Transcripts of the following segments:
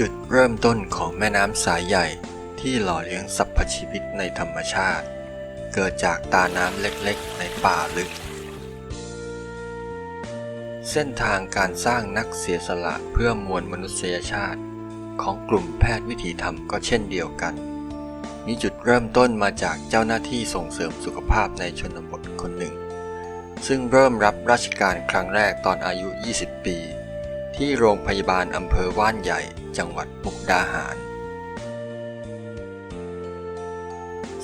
จุดเริ่มต้นของแม่น้ำสายใหญ่ที่หล่อเลี้ยงสรรพชีวิตในธรรมชาติ เกิดจากตาน้ำเล็กๆ ในป่าลึก เส้นทางการสร้างนักเสียสละเพื่อมวลมนุษยชาติ ของกลุ่มแพทย์วิถีธรรมก็เช่นเดียวกัน มีจุดเริ่มต้นมาจากเจ้าหน้าที่ส่งเสริมสุขภาพในชนบทคนหนึ่ง ซึ่งเริ่มรับราชการครั้งแรกตอนอายุ 20 ปี ที่โรงพยาบาลอำเภอว่านใหญ่ จังหวัดมุกดาหาร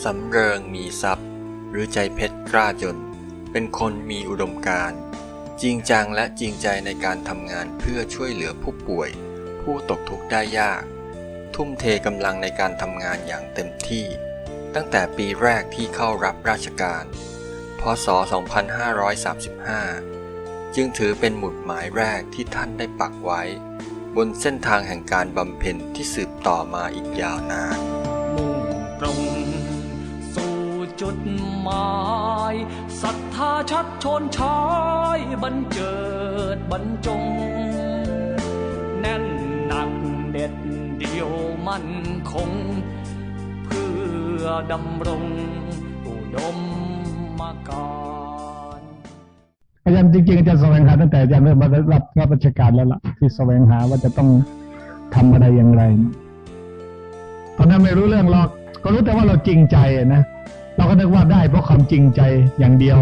สำเริงมีทรัพย์ หรือใจเพชรกล้าจน เป็นคนมีอุดมการณ์จริงจังและจริงใจในการทำงานเพื่อช่วยเหลือผู้ป่วย ผู้ตกทุกข์ได้ยาก ทุ่มเทกำลังในการทำงานอย่างเต็มที่ ตั้งแต่ปีแรกที่เข้ารับราชการ พศ 2535 จึงถือเป็นหมุดหมายแรกที่ท่านได้ปักไว้ บนเส้นทางแห่งการบำเพ็ญที่สืบต่อมาอีกยาวนานมุ่งตรงสู่จุดหมายศรัทธาชัดชนชายบรรเจิดบรรจง แน่นหนักเด็ดเดียวมั่นคง เพื่อดำรงอุดม อาจารย์จริงๆอาจารย์แสวงหาตั้งแต่อาจารย์เริ่มมารับรับราชการแล้วล่ะที่แสวงหาว่าจะต้องทำอะไรอย่างไรตอนนั้นไม่รู้เรื่องหรอก ก็รู้แต่ว่าเราจริงใจนะเราก็นึกว่าได้เพราะความจริงใจอย่างเดียว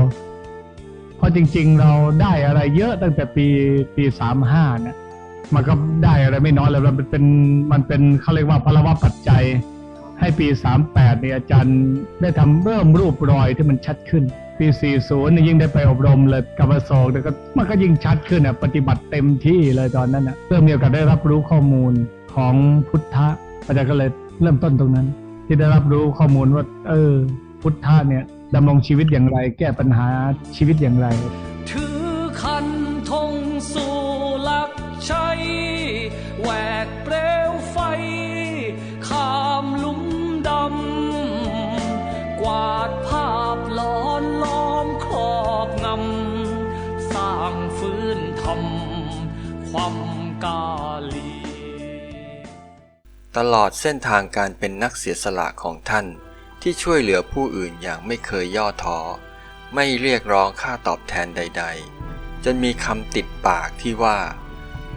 เพราะจริง ๆ เราได้อะไรเยอะตั้งแต่ปีปีสามห้าเนี่ยมันก็ได้อะไรไม่น้อยเลยมันเป็นมันเป็นเขาเรียกว่าพลวะปัจจัย ให้ปี38เนี่ยอาจารย์ได้ทำเริ่มรูปรอยที่มันชัดขึ้น ปี 40นี่ยยิ่งได้ไปอบรมเลยกับประสงค์ก็มันก็ยิ่งชัดขึ้นอะปฏิบัติเต็มที่เลยตอนนั้นอะเริ่มมีโอกาสได้รับรู้ข้อมูลของพุทธะอาจารย์ก็เลยเริ่มต้นตรงนั้น ที่ได้รับรู้ข้อมูลว่า เออ พุทธะเนี่ยดำรงชีวิตอย่างไร แก้ปัญหาชีวิตอย่างไร ถือคันธงสู่หลักชัยแหวกเปลวไฟข้ามลุ่มดำ กวาดภาพหลอางฟื้นธรรมความกาลี ตลอดเส้นทางการเป็นนักเสียสละของท่าน ที่ช่วยเหลือผู้อื่นอย่างไม่เคยย่อท้อ ไม่เรียกร้องค่าตอบแทนใด ๆ จนมีคำติดปากที่ว่า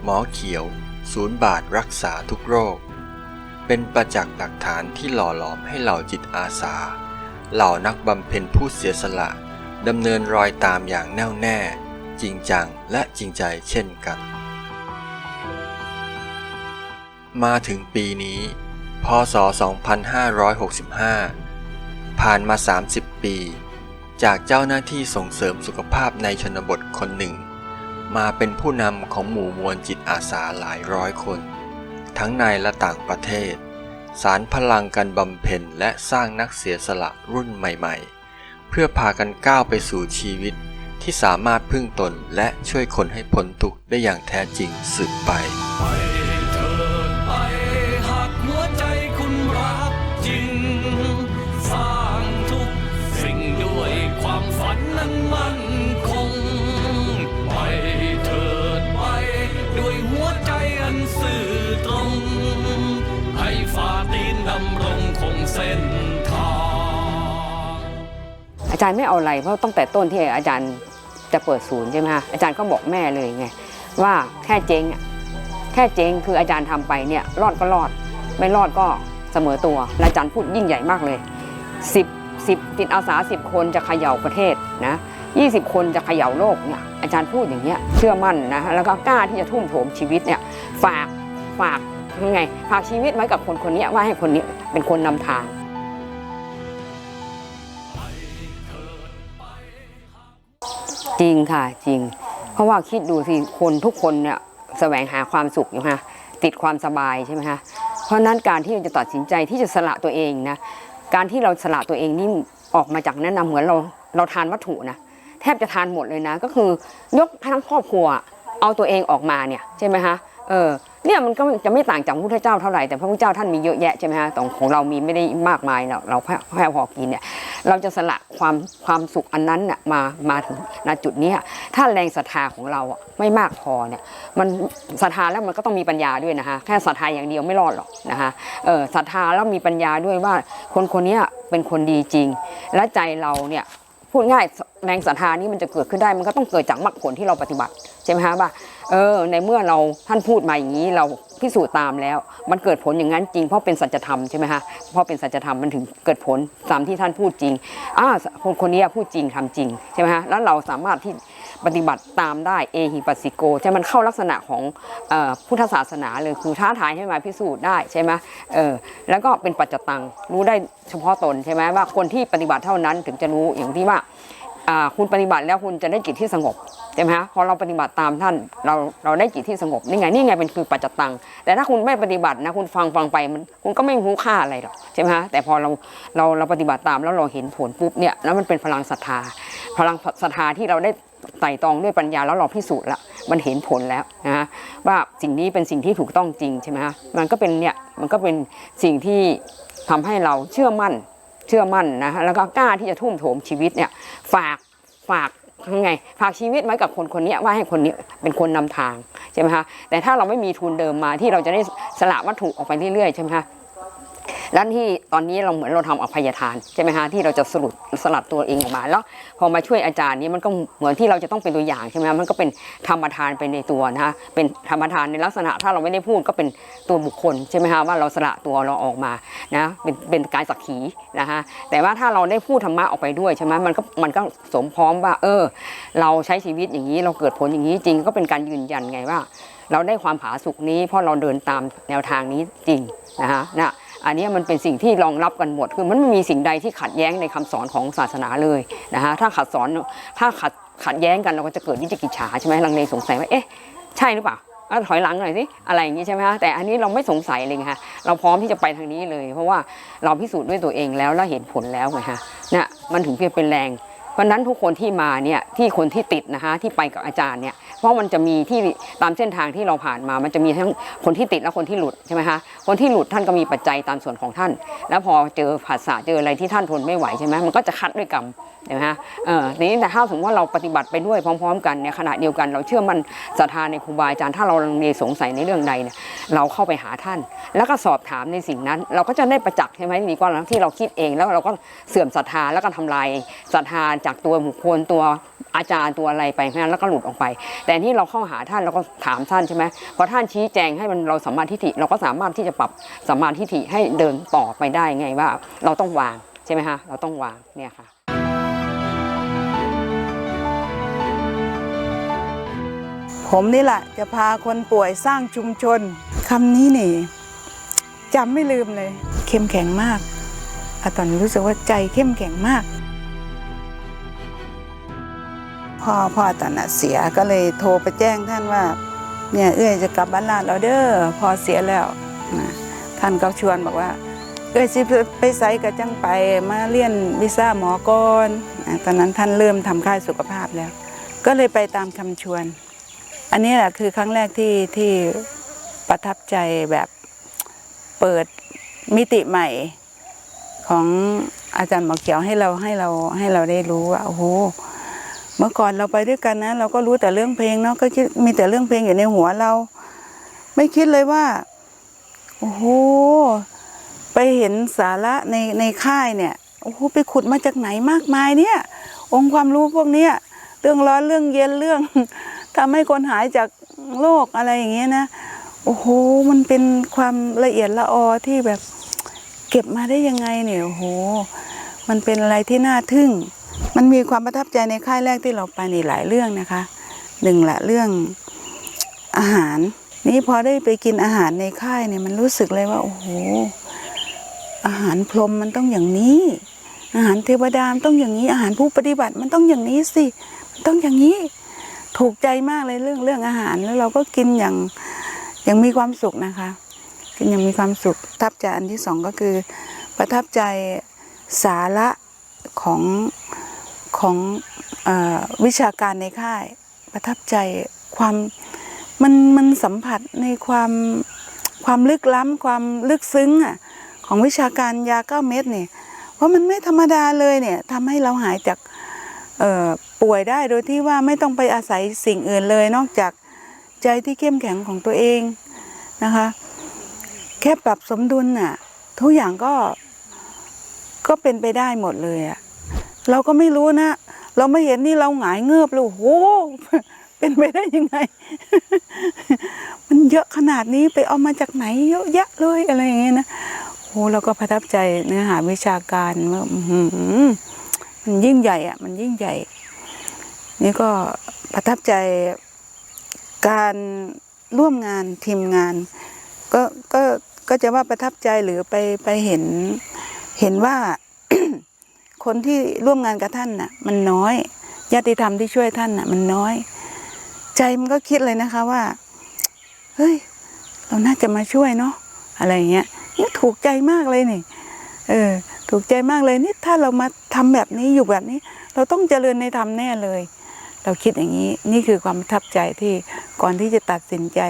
หมอเขียว ศูนย์บาทรักษาทุกโรค เป็นประจักษ์หลักฐานที่หล่อหลอมให้เหล่าจิตอาสา เหล่านักบำเพ็ญผู้เสียสละดำเนินรอยตามอย่างแน่วแน่ จริงจังและจริงใจเช่นกัน มาถึงปีนี้ พศ 2565 ผ่านมา 30 ปี จากเจ้าหน้าที่ส่งเสริมสุขภาพในชนบทคนหนึ่ง มาเป็นผู้นำของหมู่มวลจิตอาสาหลายร้อยคน ทั้งในและต่างประเทศ สารพลังกันบำเพ็ญและสร้างนักเสียสละรุ่นใหม่ ๆ เพื่อพากันก้าวไปสู่ชีวิต ที่สามารถพึ่งตนและช่วยคนให้พ้นทุกข์ได้อย่างแท้จริงสืบไปไปเถิดไปหากหัวใจคุณรักจริงสร้างทุกสิ่งด้วยความฝันนั้นมั่นคงไปเถิดไปด้วยหัวใจอันซื่อตรงให้ฝ่าตีนดำรงคงเส้นทางอาจารย์ไม่เอาอะไรเพราะตั้งแต่ต้นที่อาจารย์ จะเปิดศูนย์ใช่ไหมคะอาจารย์ก็บอกแม่เลยไงว่าแค่เจ๊งแค่เจ๊งคืออาจารย์ทำไปเนี่ยรอดก็รอด ไม่รอดก็เสมอตัวอาจารย์พูดยิ่งใหญ่มากเลย 10 10จิตอาสา 10 คนจะเขย่าประเทศนะ20 คนจะเขย่าโลกเนี่ยอาจารย์พูดอย่างเงี้ยเชื่อมั่นนะแล้วก็กล้าที่จะทุ่มโถมชีวิตเนี่ยฝากฝากยังไงฝากชีวิตไว้กับคนคนนี้ว่าให้คนนี้เป็นคนนำทาง จริงค่ะจริง เพราะว่าคิดดูสิคนทุกคนเนี่ยแสวงหาความสุขอยู่ฮะติดความสบายใช่ไหมคะเพราะนั้นการที่เราจะตัดสินใจที่จะสละตัวเองนะการที่เราสละตัวเองนี่ออกมาจากนั้นนะเหมือนเราเราทานวัตถุนะแทบจะทานหมดเลยนะ ก็คือยกทั้งครอบครัวเอาตัวเองออกมาเนี่ยใช่ไหมคะเออเนี่ยมันก็จะไม่ต่างจากพระพุทธเจ้าเท่าไหร่แต่พระพุทธเจ้าท่านมีเยอะแยะใช่ไหมฮะแต่ของเรามีไม่ได้มากมายเราเราแค่พอกินเนี่ย เราจะสละความความสุขอันนั้นน่ะมามาถึงณจุดนี้ถ้าแรงศรัทธาของเราอะไม่มากพอเนี่ยมันศรัทธาแล้วมันก็ต้องมีปัญญาด้วยนะคะแค่ศรัทธาอย่างเดียวไม่รอดหรอกนะคะเออศรัทธาแล้วมีปัญญาด้วยว่าคนคนนี้เป็นคนดีจริง และใจเราเนี่ยพูดง่ายแรงศรัทธานี้มันจะเกิดขึ้นได้มันก็ต้องเกิดจากมรรคผลที่เราปฏิบัติใช่ไหมคะว่าเออในเมื่อเราท่านพูดมาอย่างนี้เรา พิสูจน์ตามแล้ว มันเกิดผลอย่างนั้นจริงเพราะเป็นสัจธรรมใช่ไหมคะเพราะเป็นสัจธรรมมันถึงเกิดผลตามที่ท่านพูดจริงอ่าคนคนนี้พูดจริงทำจริงใช่ไหมคะแล้วเราสามารถที่ปฏิบัติตามได้เอหิปัสสิโกใช่มันเข้าลักษณะของอพุทธศาสนาเลยคือท้าทายให้มาพิสูจน์ได้ใช่ไหมเออแล้วก็เป็นปัจจตังรู้ได้เฉพาะตนใช่ไหมว่าคนที่ปฏิบัติเท่านั้นถึงจะรู้อย่างที่ว่าอ่าคุณปฏิบัติแล้วคุณจะได้จิตที่สงบ ใช่ไหมฮะพอเราปฏิบัติตามท่านเราเราได้จิตที่สงบนี่ไงนี่ไงเป็นคือปัจจตัง แต่ถ้าคุณไม่ปฏิบัตินะคุณฟังฟังไปมันคุณก็ไม่รู้ค่าอะไรหรอกใช่ไหมฮะแต่พอเราเราเราปฏิบัติตามแล้วเราเห็นผลปุ๊บเนี่ยแล้วมันเป็นพลังศรัทธา พลังศรัทธาที่เราได้ไต่ตองด้วยปัญญาแล้วเราพิสูจน์ละมันเห็นผลแล้วนะฮะว่าสิ่งนี้เป็นสิ่งที่ถูกต้องจริงใช่ไหมฮะมันก็เป็นเนี่ยมันก็เป็นสิ่งที่ทำให้เราเชื่อมั่นเชื่อมั่นนะฮะแล้วก็กล้าที่จะทุ่มโถมชีวิตเนี่ยฝากฝาก ไงฝากชีวิตไว้กับคนคนนี้ว่าให้คนนี้เป็นคนนำทางใช่ไหมคะแต่ถ้าเราไม่มีทุนเดิมมาที่เราจะได้สละวัตถุออกไปเรื่อยๆใช่ไหมคะ แล้วที่ตอนนี้เราเหมือนเราทำอภัยทานใช่ไหมคะที่เราจะสรุปสลัดตัวเองออกมาแล้ว พอมาช่วยอาจารย์นี้มันก็เหมือนที่เราจะต้องเป็นตัวอย่างใช่ไหมคะมันก็เป็นธรรมทานไปในตัวนะคะเป็นธรรมทานในลักษณะถ้าเราไม่ได้พูดก็เป็นตัวบุคคลใช่ไหมคะว่าเราสละตัวเราออกมานะเป็นเป็นกายสักขีนะคะแต่ว่าถ้าเราได้พูดธรรมะออกไปด้วยใช่ไหมมันก็มันก็สมพร้อมว่า เออ เราใช้ชีวิตอย่างนี้เราเกิดผลอย่างนี้จริงก็เป็นการยืนยันไงว่า เราได้ความผาสุกนี้เพราะเราเดินตามแนวทางนี้จริงนะคะนะ อันนี้มันเป็นสิ่งที่รองรับกันหมด คือมันไม่มีสิ่งใดที่ขัดแย้งในคำสอนของศาสนาเลยนะคะถ้าขัดสอนถ้าขัดขัดแย้งกันเราก็จะเกิดวิจิกิจฉาใช่ไหมลังเลสงสัยว่าเอ๊ะใช่หรือเปล่าถอยหลังหน่อยสิอะไรอย่างนี้ใช่ไหมคะแต่อันนี้เราไม่สงสัยเลยไงคะเราพร้อมที่จะไปทางนี้เลย เพราะว่าเราพิสูจน์ด้วยตัวเองแล้วแล้วเห็นผลแล้วไงคะเนี่ยมันถึงเพียงเป็นแรงเพราะฉะนั้นทุกคนที่มาเนี่ยที่คนที่ติดนะคะที่ไปกับอาจารย์เนี่ย เพราะมันจะมีที่ตามเส้นทางที่เราผ่านมา มันจะมีทั้งคนที่ติดและคนที่หลุดใช่ไหมคะคนที่หลุดท่านก็มีปัจจัยตามส่วนของท่าน แล้วพอเจอผัสสะเจออะไรที่ท่านทนไม่ไหวใช่ไหมมันก็จะคัดด้วยกรรมใช่ไหมคะเออทีนี้แต่ถ้าสมมติว่าเราปฏิบัติไปด้วยพร้อม ๆ กันเนี่ยขณะเดียวกันเราเชื่อมันศรัทธาในครูบาอาจารย์ถ้าเราลังเลสงสัยในเรื่องใดเนี่ยเราเข้าไปหาท่าน แล้วก็สอบถามในสิ่งนั้น เราก็จะได้ประจักษ์ใช่ไหมดีกว่าที่เราคิดเองแล้วเราก็เสื่อมศรัทธาแล้วก็ทำลายศรัทธาจากตัวบุคคลตัว อาจารย์ตัวอะไรไปเพราะนั้นแล้วก็หลุดออกไป แต่นี่เราเข้าหาท่านเราก็ถามท่านใช่ไหมพอท่านชี้แจงให้มันเราสัมมาทิฏฐิเราก็สามารถที่จะปรับสัมมาทิฏฐิให้เดินต่อไปได้ไงว่า เราต้องวางใช่ไหมคะเราต้องวางเนี่ยค่ะผมนี่แหละจะพาคนป่วยสร้างชุมชนคำนี้นี่จำไม่ลืมเลย เข้มแข็งมากอตอนนี้รู้สึกว่าใจเข้มแข็งมาก พ่อพ่อตอนน่ะเสียก็เลยโทรไปแจ้งท่านว่า เนี่ยเอื้อยจะกลับบ้านลาดแล้วเด้อพอเสียแล้วท่านก็ชวนบอกว่า เอ้ยสิไปไสก็จังไปมาเรียนวีซ่าหมอก่อนตอนนั้นท่านเริ่มทำค่ายสุขภาพแล้ว ก็เลยไปตามคำชวน อันนี้แหละคือครั้งแรกที่ที่ประทับใจแบบเปิดมิติใหม่ของอาจารย์หมอเขียวให้เราให้เราให้เราได้รู้ว่าโอ้โห เมื่อก่อนเราไปด้วยกันนะ เราก็รู้แต่เรื่องเพลงเนาะก็คิดมีแต่เรื่องเพลงอยู่ในหัวเรา ไม่คิดเลยว่าโอ้โหไปเห็นสาระในในค่ายเนี่ยโอ้โหไปขุดมาจากไหนมากมายเนี่ย องค์ความรู้พวกเนี้ยเรื่องร้อนเรื่องเย็นเรื่องทำให้คนหายจากโรคอะไรอย่างเงี้ยนะโอ้โหมันเป็นความละเอียดละออที่แบบ เก็บมาได้ยังไงเนี่ยโอ้โห มันเป็นอะไรที่น่าทึ่ง มันมีความประทับใจในค่ายแรกที่เราไปในหลายเรื่องนะคะหนึ่งละเรื่องอาหาร นี่พอได้ไปกินอาหารในค่ายเนี่ยมันรู้สึกเลยว่าโอ้โหอาหารพรหมมันต้องอย่างนี้ อาหารเทวดามันต้องอย่างนี้ อาหารผู้ปฏิบัติมันต้องอย่างนี้สิมันต้องอย่างนี้ ถูกใจมากเลยเรื่องเรื่องอาหารแล้วเราก็กินอย่างอย่างมีความสุขนะคะกินอย่างมีความสุขประทับใจอันที่สองก็คือ ประทับใจสาระของ ของอวิชาการในค่ายประทับใจความมันมันสัมผัสในความความลึกล้ำความลึกซึ้งอะของวิชาการยาเก้าเม็ดเนี่ยเพราะมันไม่ธรรมดาเลยเนี่ยทำให้เราหายจากป่วยได้โดยที่ว่าไม่ต้องไปอาศัยสิ่งอื่นเลย นอกจากใจที่เข้มแข็งของตัวเองนะคะ แค่ปรับสมดุลน่ะทุกอย่างก็ก็เป็นไปได้หมดเลยอะ เราก็ไม่รู้นะ เราไม่เห็นนี่เราหงายเงือบเลยโอ้โหเป็นไปได้ยังไง มันเยอะขนาดนี้ไปเอามาจากไหนเยอะแยะเลยอะไรอย่างเงี้ยนะโอ้เราก็ประทับใจเนื้อหาวิชาการว่ามันยิ่งใหญ่อะมันยิ่งใหญ่ นี่ก็ประทับใจการร่วมงานทีมงาน ก็ก็ก็จะว่าประทับใจหรือไปไปเห็นเห็นว่า คนที่ร่วมงานกับท่านน่ะ มันน้อยญาติธรรมที่ช่วยท่านน่ะ มันน้อย ใจมันก็คิดเลยนะคะว่า เฮ้ย เราน่าจะมาช่วยเนาะอะไรเงี้ยนี่ถูกใจมากเลยนี่เออ ถูกใจมากเลยนี่ถ้าเรามาทำแบบนี้อยู่แบบนี้ เราต้องเจริญในธรรมแน่เลย เราคิดอย่างนี้นี่คือความประทับใจที่ก่อนที่จะตัดสินใจ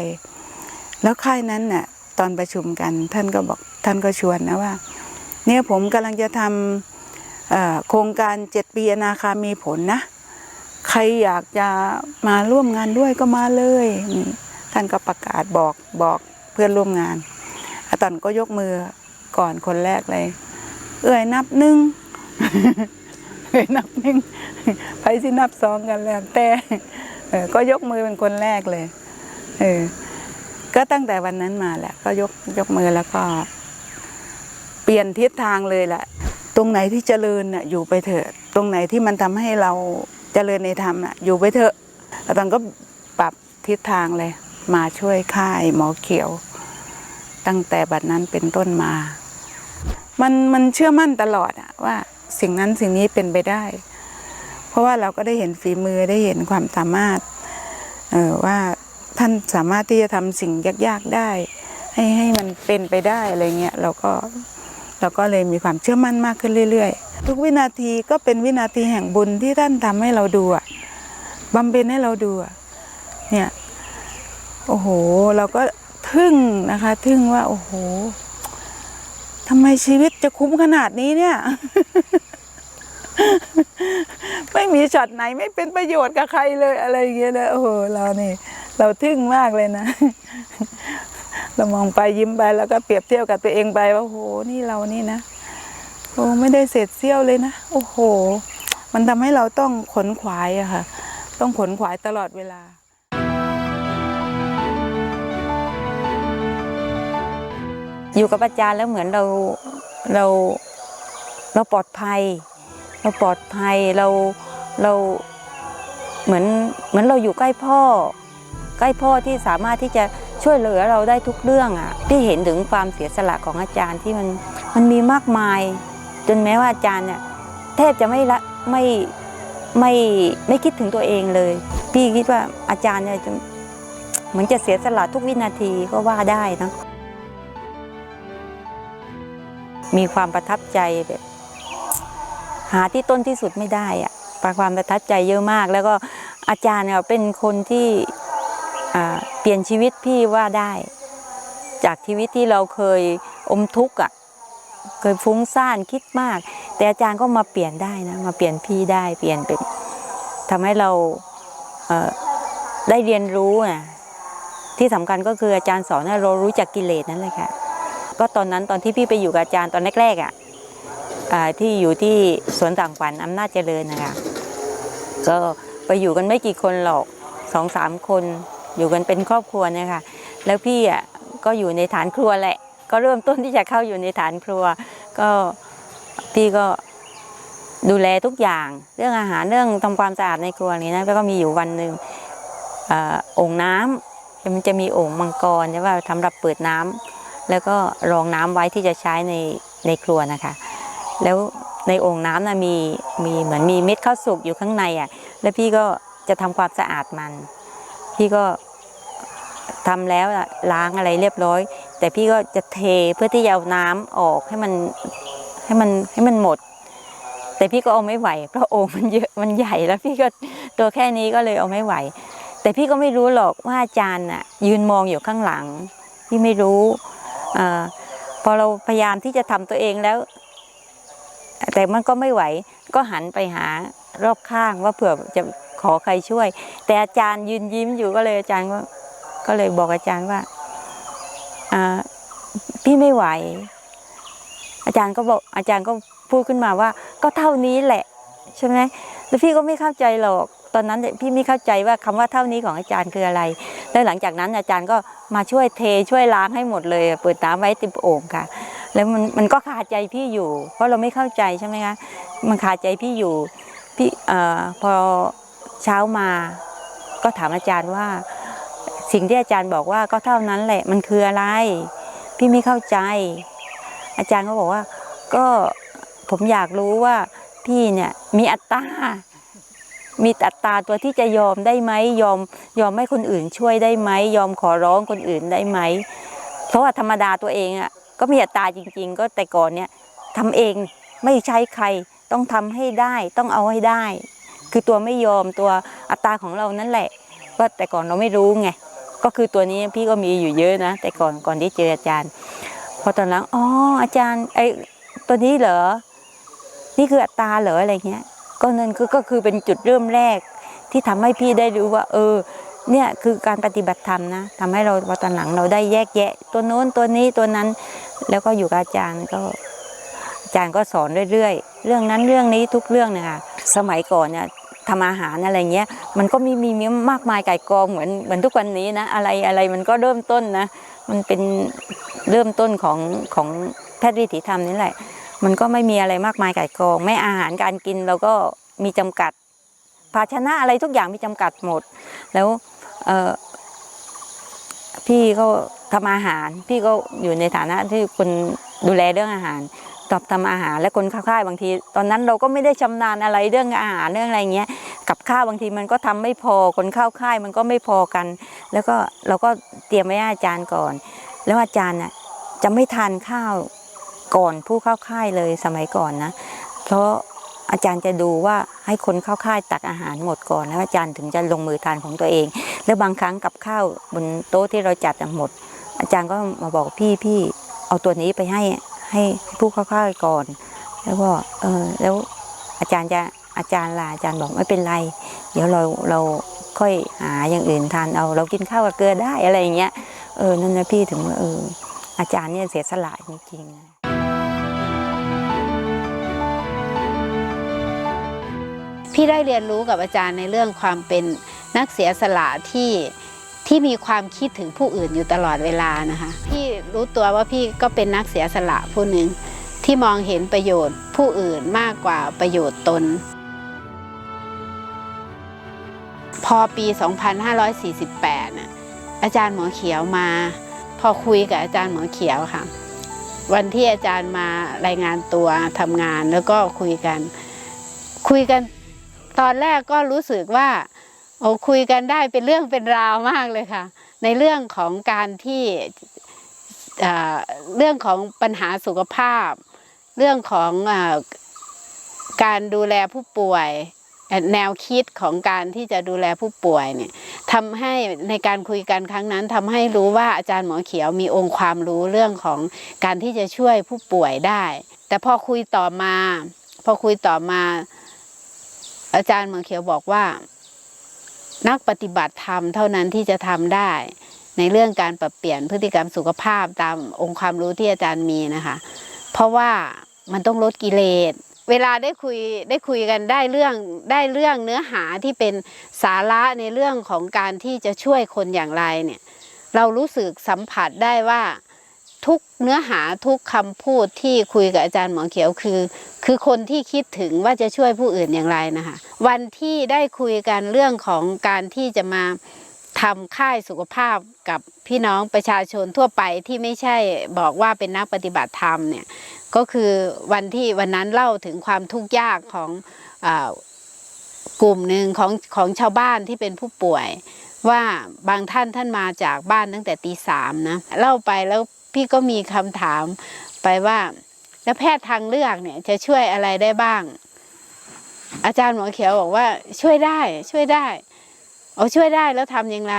แล้วค่ายนั้นน่ะ ตอนประชุมกันท่านก็บอกท่านก็ชวนนะว่า เนี่ยผมกำลังจะทำเอ่อ โครงการเจ็ดปีอนาคามีผลนะ ใครอยากจะมาร่วมงานด้วยก็มาเลยนี่ท่านก็ประกาศบอกบอกเพื่อนร่วมงานอาตอนก็ยกมือก่อนคนแรกเลย เอ้ยนับหนึ่งเอ้ยนับหนึ่งไปสินับสองกันแล้วแต่ก็ยกมือเป็นคนแรกเลยเออก็ตั้งแต่วันนั้นมาแหละ ก็ยกยกมือแล้วก็ เปลี่ยนทิศทางเลยแหละ ตรงไหนที่เจริญน่ะอยู่ไปเถอะ ตรงไหนที่มันทำให้เราเจริญในธรรมน่ะอยู่ไปเถอะอาตอนก็ปรับทิศทางเลย มาช่วยค่ายหมอเขียว ตั้งแต่บัดนั้นเป็นต้นมา มันมันเชื่อมั่นตลอดอะว่าสิ่งนั้นสิ่งนี้เป็นไปได้ เพราะว่าเราก็ได้เห็นฝีมือได้เห็นความสามารถเออว่าท่านสามารถที่จะทำสิ่งยากๆได้ ให้ให้มันเป็นไปได้อะไรเงี้ยเราก็ เราก็เลยมีความเชื่อมั่นมากขึ้นเรื่อยๆ ทุกวินาทีก็เป็นวินาทีแห่งบุญที่ท่านทำให้เราดูอะบำเพ็ญให้เราดูอะเนี่ยโอ้โห เราก็ทึ่งนะคะ ทึ่งว่าโอ้โหทำไมชีวิตจะคุ้มขนาดนี้เนี่ย ไม่มีช็อตไหนไม่เป็นประโยชน์กับใครเลยอะไรอย่างเงี้ยนะโอ้โหเรานี่ เราทึ่งมากเลยนะ เรามองไปยิ้มไปแล้วก็เปรียบเทียบกับตัวเองไปว่าโหนี่เรานี่นะโอ้ไม่ได้เศษเสี้ยวเลยนะ โอ้โห มันทำให้เราต้องขนขวายอะค่ะ ต้องขนขวายตลอดเวลา อยู่กับอาจารย์แล้วเหมือนเราเราเราปลอดภัย เราปลอดภัยเราเราเหมือนเหมือนเราอยู่ใกล้พ่อ ใกล้พ่อที่สามารถที่จะ ช่วยเหลือเราได้ทุกเรื่องอะที่เห็นถึงความเสียสละของอาจารย์ที่มันมันมีมากมาย จนแม้ว่าอาจารย์เนี่ยแทบจะไม่ละไม่ไม่ไม่คิดถึงตัวเองเลย พี่คิดว่าอาจารย์เนี่ยจะเหมือนจะเสียสละทุกวินาทีก็ว่าได้นะมีความประทับใจแบบหาที่ต้นที่สุดไม่ได้อะประความประทับใจเยอะมาก แล้วก็อาจารย์เนี่ยเป็นคนที่อ่า เปลี่ยนชีวิตพี่ว่าได้ จากชีวิตที่เราเคยอมทุกข์อะเคยฟุ้งซ่านคิดมาก แต่อาจารย์ก็มาเปลี่ยนได้นะมาเปลี่ยนพี่ได้เปลี่ยนเป็นทำให้เราเได้เรียนรู้อะที่สำคัญก็คืออาจารย์สอนให้เรารู้จักกิเลสนั่นเลยค่ะก็ตอนนั้นตอนที่พี่ไปอยู่กับอาจารย์ตอนแรกๆอะอ่าที่อยู่ที่สวนต่างฝันอำนาจเจริญนะคะก็ไปอยู่กันไม่กี่คนหรอกสองสามคน อยู่กันเป็นครอบครัวเนี่ยค่ะ แล้วพี่อะก็อยู่ในฐานครัวแหละ ก็เริ่มต้นที่จะเข้าอยู่ในฐานครัว ก็พี่ก็ดูแลทุกอย่างเรื่องอาหารเรื่องทำความสะอาดในครัวนี้นะแล้วก็มีอยู่วันหนึ่งอ่าโอ่งน้ำมันจะมีโอ่งมังกรใช่ป่ะสำหรับเปิดน้ำแล้วก็รองน้ำไว้ที่จะใช้ในในครัวนะคะ แล้วในโอ่งน้ำนะมีมีเหมือนมีเม็ดข้าวสุกอยู่ข้างในอะแล้วพี่ก็จะทำความสะอาดมัน พี่ก็ทำแล้วล้างอะไรเรียบร้อย แต่พี่ก็จะเทเพื่อที่จะเอาน้ำออกให้มันให้มันให้มันหมด แต่พี่ก็เอาไม่ไหวเพราะโอ่งมันเยอะมันใหญ่แล้วพี่ก็ตัวแค่นี้ก็เลยเอาไม่ไหว แต่พี่ก็ไม่รู้หรอกว่าอาจารย์น่ะยืนมองอยู่ข้างหลัง พี่ไม่รู้อพอเราพยายามที่จะทำตัวเองแล้ว แต่มันก็ไม่ไหวก็หันไปหารอบข้างว่าเผื่อจะ ขอใครช่วย แต่อาจารย์ยืนยิ้มอยู่ก็เลยอาจารย์ก็ก็เลยบอกอาจารย์ว่าพี่ไม่ไหว อาจารย์ก็บอกอาจารย์ก็พูดขึ้นมาว่า ก็เท่านี้แหละ ใช่ไหมแล้วพี่ก็ไม่เข้าใจหรอกตอนนั้นเนี่ยพี่ไม่เข้าใจว่าคำว่าเท่านี้ของอาจารย์คืออะไร แล้วหลังจากนั้นอาจารย์ก็มาช่วยเทช่วยล้างให้หมดเลยเปิดน้ำไว้ติมโอ่งค่ะ แล้วมันมันก็คาดใจพี่อยู่ เพราะเราไม่เข้าใจใช่ไหมคะมันคาดใจพี่อยู่พี่เอ่อพอ เช้ามา ก็ถามอาจารย์ว่า สิ่งที่อาจารย์บอกว่าก็เท่านั้นแหละมันคืออะไร พี่ไม่เข้าใจ อาจารย์ก็บอกว่า ก็ผมอยากรู้ว่าพี่เนี่ยมีอัตตา มีอัตตาตัวที่จะยอมได้ไหมยอมยอมให้คนอื่นช่วยได้ไหมยอมขอร้องคนอื่นได้ไหมเพราะว่าธรรมดาตัวเองอะก็มีอัตตาจริง ๆ ก็แต่ก่อนเนี่ยทำเองไม่ใช้ใครต้องทำให้ได้ต้องเอาให้ได้ คือตัวไม่ยอมตัวอัตตาของเรานั่นแหละ ก็แต่ก่อนเราไม่รู้ไงก็คือตัวนี้พี่ก็มีอยู่เยอะนะ แต่ก่อนก่อนที่เจออาจารย์ พอตอนหลังอ๋ออาจารย์ไอ้ตัวนี้เหรอนี่คืออัตตาเหรออะไรเงี้ย ก็นั่นคือก็คือเป็นจุดเริ่มแรก ที่ทำให้พี่ได้รู้ว่า เออเนี่ยคือการปฏิบัติธรรมนะทำให้เราพอตอนหลังเราได้แยกแยะ ตัวโน้นตัวนี้ตัวนั้น แล้วก็อยู่กับอาจารย์ก็ อาจารย์ก็สอนเรื่อยๆ เรื่องนั้นเรื่องนี้ทุกเรื่องเนี่ยค่ะสมัยก่อนเนี่ย ทำอาหารอะไรเงี้ยมันก็มีมีมีมากมายไก่กองเหมือนเหมือนทุกวันนี้นะอะไรอะไรมันก็เริ่มต้นนะมันเป็นเริ่มต้นของของแพทย์วิถีธรรมนี่แหละ มันก็ไม่มีอะไรมากมายไก่กอง ไม่อาหารการกินเราก็มีจำกัด ภาชนะอะไรทุกอย่างมีจำกัดหมด แล้วเออพี่ก็ทำอาหาร พี่ก็อยู่ในฐานะที่คนดูแลเรื่องอาหาร ตอบทำอาหารและคนข้าวค่ายบางที ตอนนั้นเราก็ไม่ได้ชำนาญอะไรเรื่องอาหารเรื่องอะไรเงี้ยกับข้าวบางทีมันก็ทำไม่พอคนข้าวค่ายมันก็ไม่พอกัน แล้วก็เราก็เตรียมไว้ให้อาจารย์ก่อน แล้วอาจารย์น่ะจะไม่ทานข้าวก่อนผู้เข้าค่ายเลยสมัยก่อนนะ เพราะอาจารย์จะดูว่าให้คนเข้าค่ายตักอาหารหมดก่อนแล้วอาจารย์ถึงจะลงมือทานของตัวเอง แล้วบางครั้งกับข้าวบนโต๊ะที่เราจัดหมด อาจารย์ก็มาบอกพี่พี่เอาตัวนี้ไปให้ ให้ผู้เข้าค่ายก่อน แล้วก็เออแล้วอาจารย์จะอาจารย์ลาอาจารย์บอกไม่เป็นไร เดี๋ยวเราเราค่อยหาอย่างอื่นทานเอาเรากินข้าวกับเกลือได้อะไรอย่างเงี้ยเออนั่นนะพี่ถึงว่าเอออาจารย์เนี่ยเสียสละจริงๆพี่ได้เรียนรู้กับอาจารย์ในเรื่องความเป็นนักเสียสละที่ ที่มีความคิดถึงผู้อื่นอยู่ตลอดเวลานะคะ พี่รู้ตัวว่าพี่ก็เป็นนักเสียสละผู้หนึ่งที่มองเห็นประโยชน์ผู้อื่นมากกว่าประโยชน์ตน พอปี 2548น่ะอาจารย์หมอเขียวมา พอคุยกับอาจารย์หมอเขียวค่ะ วันที่อาจารย์มารายงานตัวทำงานแล้วก็คุยกัน คุยกันตอนแรกก็รู้สึกว่า โอ้คุยกันได้เป็นเรื่องเป็นราวมากเลยค่ะ ในเรื่องของการที่เรื่องของปัญหาสุขภาพ เรื่องของอการดูแลผู้ป่วย แนวคิดของการที่จะดูแลผู้ป่วยเนี่ยทำให้ในการคุยกันครั้งนั้นทำให้รู้ว่าอาจารย์หมอเขียวมีองค์ความรู้เรื่องของการที่จะช่วยผู้ป่วยได้ แต่พอคุยต่อมา พอคุยต่อมา อาจารย์หมอเขียวบอกว่า นักปฏิบัติธรรมเท่านั้นที่จะทำได้ ในเรื่องการปรับเปลี่ยนพฤติกรรมสุขภาพตามองค์ความรู้ที่อาจารย์มีนะคะ เพราะว่ามันต้องลดกิเลสเวลาได้คุยได้คุยกันได้เรื่องได้เรื่องเนื้อหาที่เป็นสาระในเรื่องของการที่จะช่วยคนอย่างไรเนี่ย เรารู้สึกสัมผัสได้ว่า ทุกเนื้อหาทุกคำพูดที่คุยกับอาจารย์หมอเขียวคือ คือคนที่คิดถึงว่าจะช่วยผู้อื่นอย่างไรนะคะวันที่ได้คุยกันเรื่องของการที่จะมาทำค่ายสุขภาพกับพี่น้องประชาชนทั่วไปที่ไม่ใช่บอกว่าเป็นนักปฏิบัติธรรมเนี่ยก็คือวันที่วันนั้นเล่าถึงความทุกข์ยากของอากลุ่มหนึ่งของของชาวบ้านที่เป็นผู้ป่วย ว่าบางท่านท่านมาจากบ้านตั้งแต่ตีสามนะเล่าไปแล้ว พี่ก็มีคำถามไปว่า แล้วแพทย์ทางเลือกเนี่ยจะช่วยอะไรได้บ้าง อาจารย์หมอเขียวบอกว่าช่วยได้ช่วยได้เอาช่วยได้แล้วทำอย่างไร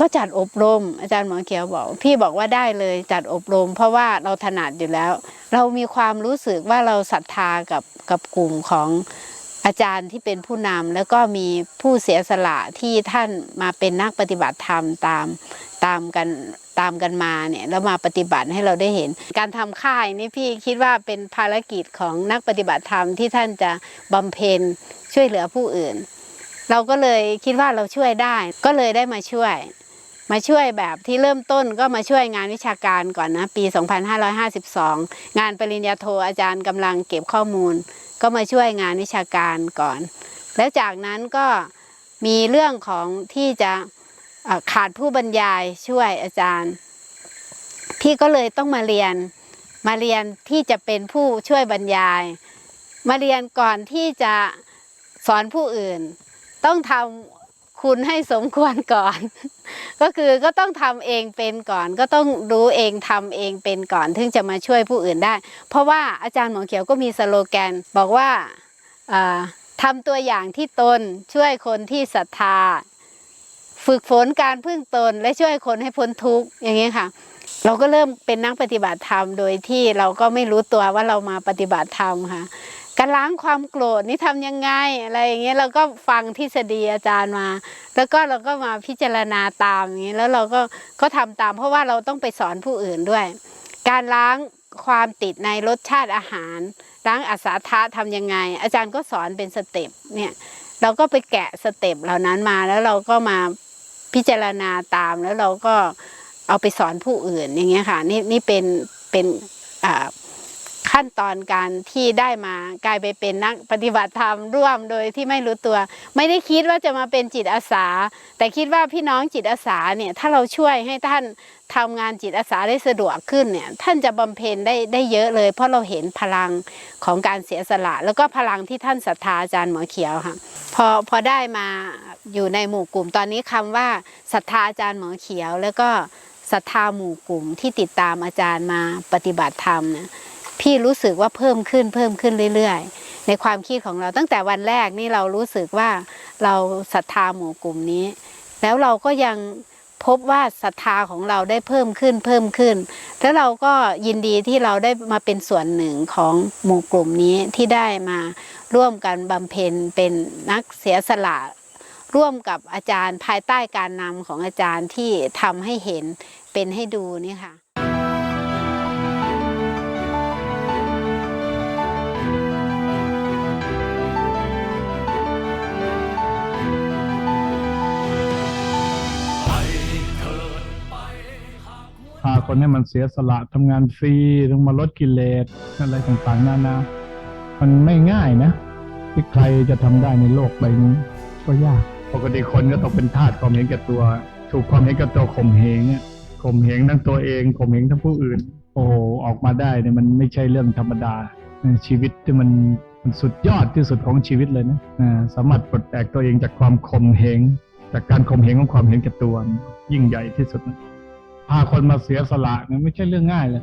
ก็จัดอบรม อาจารย์หมอเขียวบอก พี่บอกว่าได้เลยจัดอบรม เพราะว่าเราถนัดอยู่แล้ว เรามีความรู้สึกว่าเราศรัทธากับกับกลุ่มของอาจารย์ที่เป็นผู้นำแล้วก็มีผู้เสียสละที่ท่านมาเป็นนักปฏิบัติธรรมตามตามกัน ตามกันมาเนี่ยแล้วมาปฏิบัติให้เราได้เห็น การทำค่ายนี่พี่คิดว่าเป็นภารกิจของนักปฏิบัติธรรมที่ท่านจะบำเพ็ญช่วยเหลือผู้อื่น เราก็เลยคิดว่าเราช่วยได้ก็เลยได้มาช่วย มาช่วยแบบที่เริ่มต้นก็มาช่วยงานวิชาการก่อนนะปี 2552 งานปริญญาโทอาจารย์กำลังเก็บข้อมูล ก็มาช่วยงานวิชาการก่อน แล้วจากนั้นก็มีเรื่องของที่จะ ขาดผู้บรรยายช่วยอาจารย์ พี่ก็เลยต้องมาเรียนมาเรียนที่จะเป็นผู้ช่วยบรรยาย มาเรียนก่อนที่จะสอนผู้อื่น ต้องทำคุณให้สมควรก่อน ก็คือก็ต้องทำเองเป็นก่อน ก็ต้องรู้เองทำเองเป็นก่อนถึงจะมาช่วยผู้อื่นได้ เพราะว่าอาจารย์หมอเขียวก็มีสโลแกน บอกว่าอ่าทำตัวอย่างที่ตนช่วยคนที่ศรัทธา ฝึกฝนการพึ่งตนและช่วยคนให้พ้นทุกข์อย่างนี้ค่ะ เราก็เริ่มเป็นนักปฏิบัติธรรมโดยที่เราก็ไม่รู้ตัวว่าเรามาปฏิบัติธรรมค่ะการล้างความโกรธนี่ทำยังไงอะไรอย่างเงี้ยเราก็ฟังทฤษฎีอาจารย์มา แล้วก็เราก็มาพิจารณาตามอย่างนี้แล้วเราก็ก็ทำตาม เพราะว่าเราต้องไปสอนผู้อื่นด้วย การล้างความติดในรสชาติอาหารล้างอาสาทะทำยังไง อาจารย์ก็สอนเป็นสเต็ปเนี่ยเราก็ไปแกะสเต็ปเหล่านั้นมาแล้วเราก็มา พิจารณาตามแล้วเราก็เอาไปสอนผู้อื่นอย่างเงี้ยค่ะ นี่นี่เป็นเป็นอ่า ขั้นตอนการที่ได้มากลายไปเป็นนักปฏิบัติธรรมร่วมโดยที่ไม่รู้ตัว ไม่ได้คิดว่าจะมาเป็นจิตอาสา แต่คิดว่าพี่น้องจิตอาสาเนี่ยถ้าเราช่วยให้ท่านทำงานจิตอาสาได้สะดวกขึ้นเนี่ยท่านจะบำเพ็ญได้ได้เยอะเลย เพราะเราเห็นพลังของการเสียสละ แล้วก็พลังที่ท่านศรัทธาอาจารย์หมอเขียวค่ะพอพอได้มาอยู่ในหมู่กลุ่มตอนนี้คำว่าศรัทธาอาจารย์หมอเขียว แล้วก็ศรัทธาหมู่กลุ่มที่ติดตามอาจารย์มาปฏิบัติธรรมเนี่ย พี่รู้สึกว่าเพิ่มขึ้นเพิ่มขึ้นเรื่อยๆ ในความคิดของเราตั้งแต่วันแรกนี่เรารู้สึกว่าเราศรัทธาหมู่กลุ่มนี้ แล้วเราก็ยังพบว่าศรัทธาของเราได้เพิ่มขึ้นเพิ่มขึ้น แล้วเราก็ยินดีที่เราได้มาเป็นส่วนหนึ่งของหมู่กลุ่มนี้ที่ได้มาร่วมกันบำเพ็ญเป็นนักเสียสละร่วมกับอาจารย์ภายใต้การนำของอาจารย์ที่ทำให้เห็นเป็นให้ดูนี่ค่ะาคนให้มันเสียสละทำงานฟรีต้องมาลดกิเลสอะไรต่างๆนานามันไม่ง่ายนะ ที่ใครจะทำได้ในโลกใบนี้ ก็ยาก ปกติคนก็ต้องเป็นทาสความเห็นแก่ตัว ถูกความเห็นแก่ตัวข่มเหงข่มเหงทั้งตัวเองข่มเหงทั้งผู้อื่น โอ้ออกมาได้เนี่ยมันไม่ใช่เรื่องธรรมดาชีวิตที่มันมันสุดยอดที่สุดของชีวิตเลยนะสามารถปลดแอกตัวเองจากความข่มเหงจากการข่มเหงของความเห็นแก่ตัว ยิ่งใหญ่ที่สุดนะ พาคนมาเสียสละเนี่ยไม่ใช่เรื่องง่ายเลย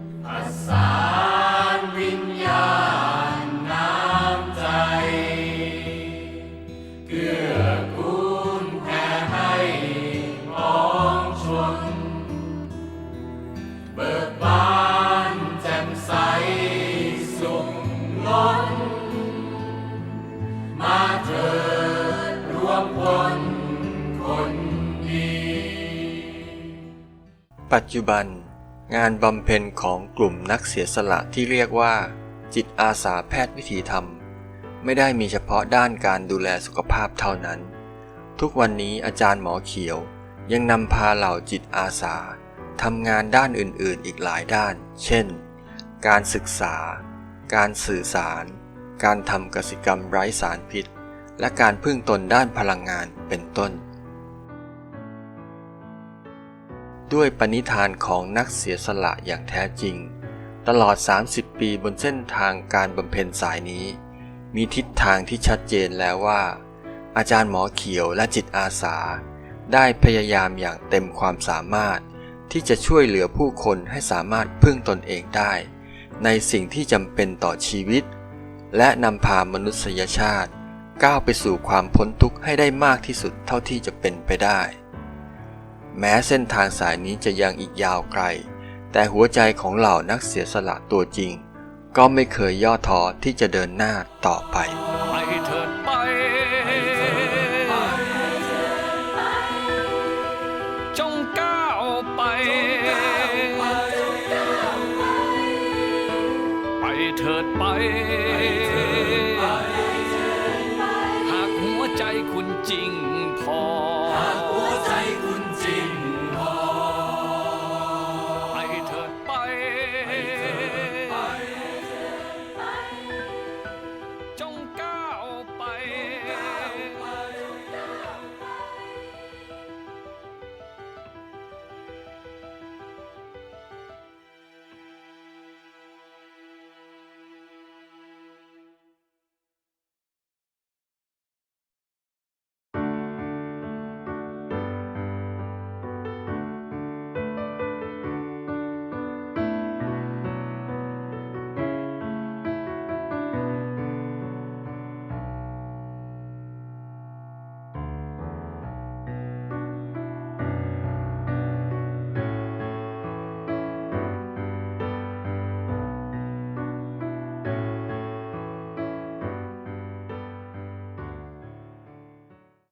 ปัจจุบัน งานบำเพ็ญของกลุ่มนักเสียสละที่เรียกว่า จิตอาสาแพทย์วิถีธรรม ไม่ได้มีเฉพาะด้านการดูแลสุขภาพเท่านั้น ทุกวันนี้อาจารย์หมอเขียวยังนำพาเหล่าจิตอาสาทำงานด้านอื่นๆอีกหลายด้าน เช่น การศึกษา การสื่อสาร การทำกสิกรรมไร้สารพิษ และการพึ่งตนด้านพลังงานเป็นต้น ด้วยปณิธานของนักเสียสละอย่างแท้จริง ตลอด 30 ปีบนเส้นทางการบำเพ็ญสายนี้ มีทิศทางที่ชัดเจนแล้วว่า อาจารย์หมอเขียวและจิตอาสา ได้พยายามอย่างเต็มความสามารถ ที่จะช่วยเหลือผู้คนให้สามารถพึ่งตนเองได้ ในสิ่งที่จำเป็นต่อชีวิต และนำพามนุษยชาติ ก้าวไปสู่ความพ้นทุกข์ให้ได้มากที่สุดเท่าที่จะเป็นไปได้ แม้เส้นทางสายนี้จะยังอีกยาวไกล แต่หัวใจของเหล่านักเสียสละตัวจริง ก็ไม่เคยย่อท้อที่จะเดินหน้าต่อไป